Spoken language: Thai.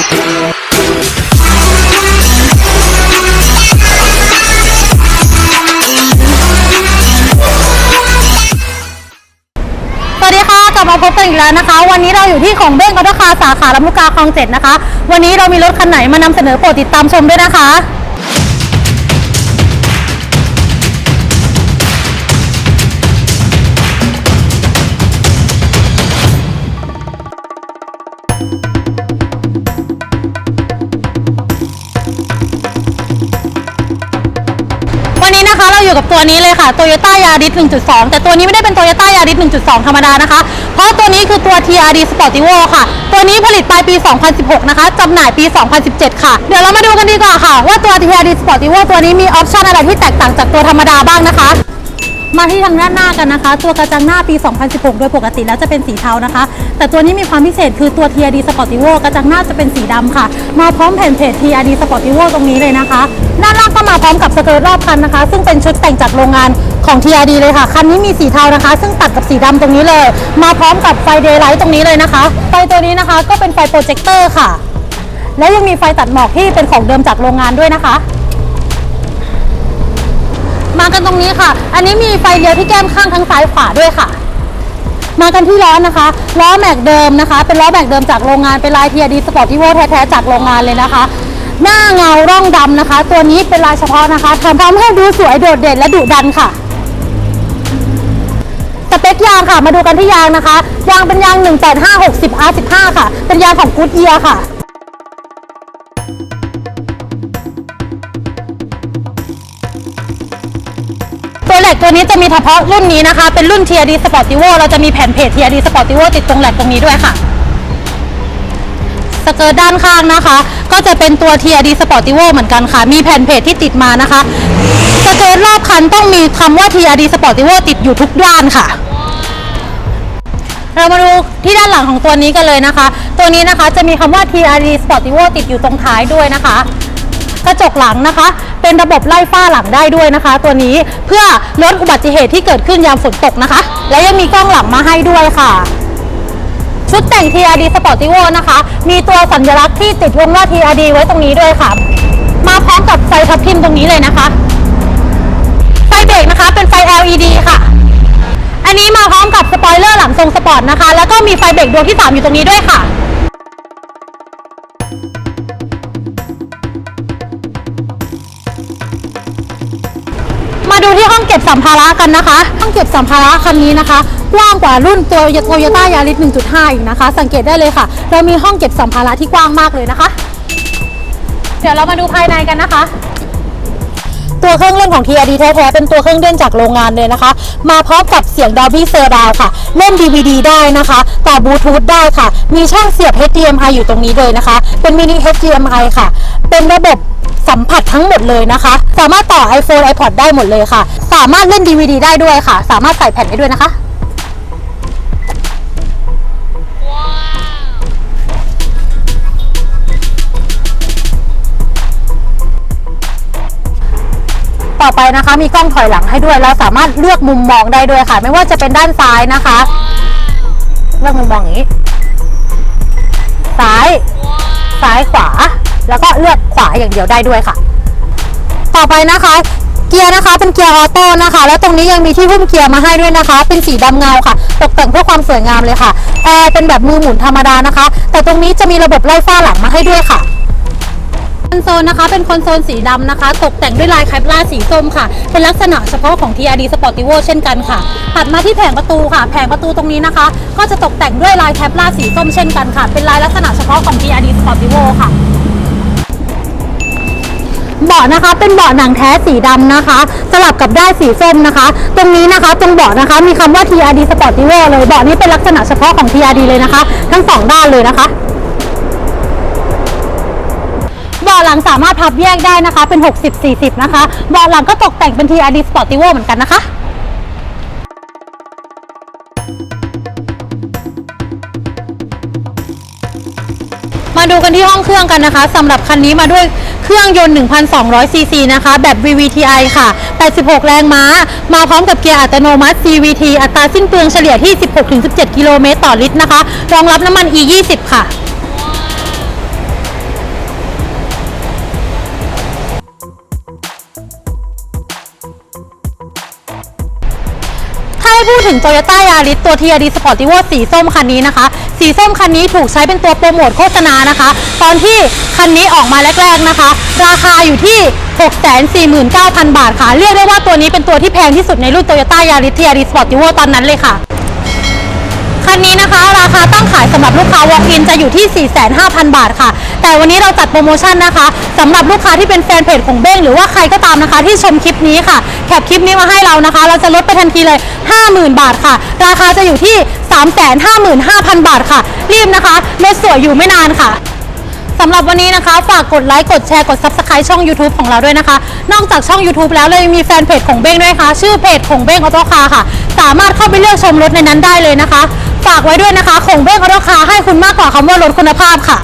สวัสดีค่ะ กลับมาพบกันอีกแล้วนะคะ วันนี้เราอยู่ที่ของเบ้งออตคาสาขาลำลูกกาคลองเจ็ดนะคะ วันนี้เรามีรถคันไหนมานำเสนอโปรดติดตามชมด้วยนะคะ ตัวนี้เลยค่ะ Toyota Yaris 1.2 แต่ตัวนี้ไม่ได้เป็น Toyota Yaris 1.2 ธรรมดานะคะ เพราะตัวนี้คือตัว TRD Sportivo ค่ะ ตัวนี้ผลิตปลายปี 2016 นะคะจำหน่ายปี 2017 ค่ะ เดี๋ยวเรามาดูกันดีกว่าค่ะ ว่าตัว TRD Sportivo ตัวนี้มีออปชั่นอะไรที่แตกต่างจากตัวธรรมดาบ้างนะคะ มาที่ทางด้านหน้ากันนะคะ ตัวกระจังหน้าปี 2016 โดยปกติแล้วจะเป็นสีเทานะคะ แต่ตัวนี้มีความพิเศษคือตัว TRD Sportivo กระจังหน้าจะเป็นสีดำค่ะ มาพร้อมแผ่นเพจ TRD Sportivo ตรงนี้เลยนะคะ ด้านล่างก็มาพร้อมกับสเกิร์ตรอบคันนะคะ ซึ่งเป็นชุดแต่งจากโรงงานของ TRD เลยค่ะ คันนี้มีสีเทานะคะ ซึ่งตัดกับสีดำตรงนี้เลย มาพร้อมกับไฟเดย์ไลท์ตรงนี้เลยนะคะไฟตัวนี้นะคะก็เป็นไฟโปรเจคเตอร์ค่ะ และยังมีไฟตัดหมอกที่เป็นของเดิมจากโรงงานด้วยนะคะ มากันตรงนี้ค่ะ อันนี้มีไฟเลี้ยวที่แก้มข้างทั้งซ้ายขวาด้วยค่ะ มากันที่ล้อนะคะ ล้อแม็กเดิมนะคะ เป็นล้อแม็กเดิมจากโรงงาน เป็นลายเทียดีสปอร์ตที่โวแท้ๆจากโรงงานเลยนะคะ หน้าเงาร่องดำนะคะ ตัวนี้เป็นลายเฉพาะนะคะทำทำให้ดูสวยโดดเด่นและดุดันค่ะสเปคยางค่ะ มาดูกันที่ยางนะคะ ยางเป็นยาง 18560 R15 ค่ะ เป็นยางของกูดเยียค่ะ กตัวนี้จะมีเฉพาะรุ่นนี้นะคะ เป็นรุ่น TRD Sportivo เราจะมีแผ่นเพจ TRD Sportivo ติดตรงแหลกตรงนี้ด้วยค่ะสเกิร์ตด้านข้างนะคะ ก็จะเป็นตัว TRD Sportivo เหมือนกันค่ะ มีแผ่นเพจที่ติดมานะคะสเกิร์ตรอบคันต้องมีคำว่า TRD Sportivo ติดอยู่ทุกด้านค่ะ เรามาดูที่ด้านหลังของตัวนี้กันเลยนะคะ ตัวนี้นะคะจะมีคำว่า TRD Sportivo ติดอยู่ตรงท้ายด้วยนะคะ กระจกหลังนะคะ เป็นระบบไล่ฝ้าหลังได้ด้วยนะคะ ตัวนี้เพื่อลดอุบัติเหตุที่เกิดขึ้นยามฝนตกนะคะ และยังมีกล้องหลังมาให้ด้วยค่ะชุดแต่ง TRD Sportivo นะคะ มีตัวสัญลักษณ์ที่ติดวงว่า TRD ไว้ตรงนี้ด้วยค่ะ มาพร้อมกับไฟทับทิมตรงนี้เลยนะคะ ไฟเบรกนะคะเป็นไฟ LED ค่ะ อันนี้มาพร้อมกับสปอยเลอร์หลังทรงสปอร์ตนะคะ แล้วก็มีไฟเบรกดวงที่ 3 อยู่ตรงนี้ด้วยค่ะ สัมภาระกันนะคะห้องเก็บสัมภาระคันนี้นะคะกว้างกว่ารุ่นตัวโตโยต้ายาริส1.5 อีกนะคะ สังเกตได้เลยค่ะ เรามีห้องเก็บสัมภาระที่กว้างมากเลยนะคะ เดี๋ยวเรามาดูภายในกันนะคะตัวเครื่องเล่นของ TRD แท้ๆ เป็นตัวเครื่องเล่นจากโรงงานเลยนะคะ มาพร้อมกับเสียง Dolby Surround ค่ะ เล่น DVD ได้นะคะ ต่อบลูทูธได้ค่ะ มีช่องเสียบ HDMI อยู่ตรงนี้เลยนะคะ เป็นมินิ HDMI ค่ะ เป็นระบบ สัมผัสทั้งหมดเลยนะคะ สามารถต่อ iPhone iPod ได้หมดเลยค่ะ สามารถเล่น DVD ได้ด้วยค่ะ สามารถใส่แผ่นได้ด้วยนะคะต่อไปนะคะมีกล้องถอยหลังให้ด้วยเราสามารถเลือกมุมมองได้ด้วยค่ะ ไม่ว่าจะเป็นด้านซ้ายนะคะ เลือกมุมมองอย่างนี้ ซ้าย ซ้ายขวา แล้วก็เลือกขวาอย่างเดียวได้ด้วยค่ะ ต่อไปนะคะ เกียร์นะคะเป็นเกียร์ออโต้นะคะ แล้วตรงนี้ยังมีที่หุ้มเกียร์มาให้ด้วยนะคะ เป็นสีดำเงาค่ะ ตกแต่งเพื่อความสวยงามเลยค่ะแอร์เป็นแบบมือหมุนธรรมดานะคะ แต่ตรงนี้จะมีระบบไล่ฝ้าหลังมาให้ด้วยค่ะคอนโซลนะคะเป็นคอนโซลสีดำนะคะ ตกแต่งด้วยลายไคปลาสีส้มค่ะ เป็นลักษณะเฉพาะของ TRD Sportivo เช่นกันค่ะถัดมาที่แผงประตูค่ะ แผงประตูตรงนี้นะคะ ก็จะตกแต่งด้วยลายแคปลาสีส้มเช่นกันค่ะ เป็นลายลักษณะเฉพาะของ TRD Sportivo ค่ะ เบาะนะคะเป็นเบาะหนังแท้สีดำนะคะ สลับกับได้ายสีส้มนะคะ ตรงนี้นะคะตรงเบาะนะคะมีคำว่า TRD Sportivo เลยเบาะนี้เป็นลักษณะเฉพาะของ TRD เลยนะคะ ทั้งสองด้านเลยนะคะเบาะหลังสามารถพับแยกได้นะคะเป็น 60-40 นะคะเบาะหลังก็ตกแต่งเป็น TRD Sportivo เหมือนกันนะคะ ดูกันที่ห้องเครื่องกันนะคะสำหรับคันนี้มาด้วยเครื่องยนต์ 1,200 ซีซีนะคะ แบบ VVTi ค่ะ 86 แรงม้า มาพร้อมกับเกียร์อัตโนมัติ CVT อัตราสิ้นเปลืองเฉลี่ยที่ 16-17 กิโลเมตรต่อลิตรนะคะ รองรับน้ำมัน E20 ค่ะถ้าพูดถึง Toyota Yaris ตัว TRD Sportivo สีส้มคันนี้นะคะ สีส้มคันนี้ถูกใช้เป็นตัวโปรโมทโฆษณานะคะ ตอนที่คันนี้ออกมาแรก ๆนะคะ ราคาอยู่ที่ 649,000 บาทค่ะ เรียกได้ว่าตัวนี้เป็นตัวที่แพงที่สุดในรุ่น Toyota Yaris TRD Sportivo ตอนนั้นเลยค่ะ คันนี้นะคะ ราคาตั้งขายสำหรับลูกค้า Walk-in จะอยู่ที่ 45,000 บาทค่ะ แต่วันนี้เราจัดโปรโมชั่นนะคะสำหรับลูกค้าที่เป็นแฟนเพจของเบ้งหรือว่าใครก็ตามนะคะ ที่ชมคลิปนี้ค่ะแคปคลิปนี้มาให้เรานะคะ เราจะลดไปทันทีเลย 50,000 บาทค่ะ ราคาจะอยู่ที่ 355,000 บาทค่ะ รีบนะคะรถสวยอยู่ไม่นานค่ะสำหรับวันนี้นะคะ ฝากกดไลค์กดแชร์กด Subscribe ช่อง YouTube ของเราด้วยนะคะ นอกจากช่อง YouTube แล้วเลยงมีแฟนเพจของเบ้งด้วยค่ะชื่อเพจของเบ้งออโต้คาร์ค่ะ สามารถเข้าไปเลือกชมรถในนั้นได้เลยนะคะ ฝากไว้ด้วยนะคะคงเบ้งราคาให้คุณมากกว่าคำว่าลดคุณภาพค่ะ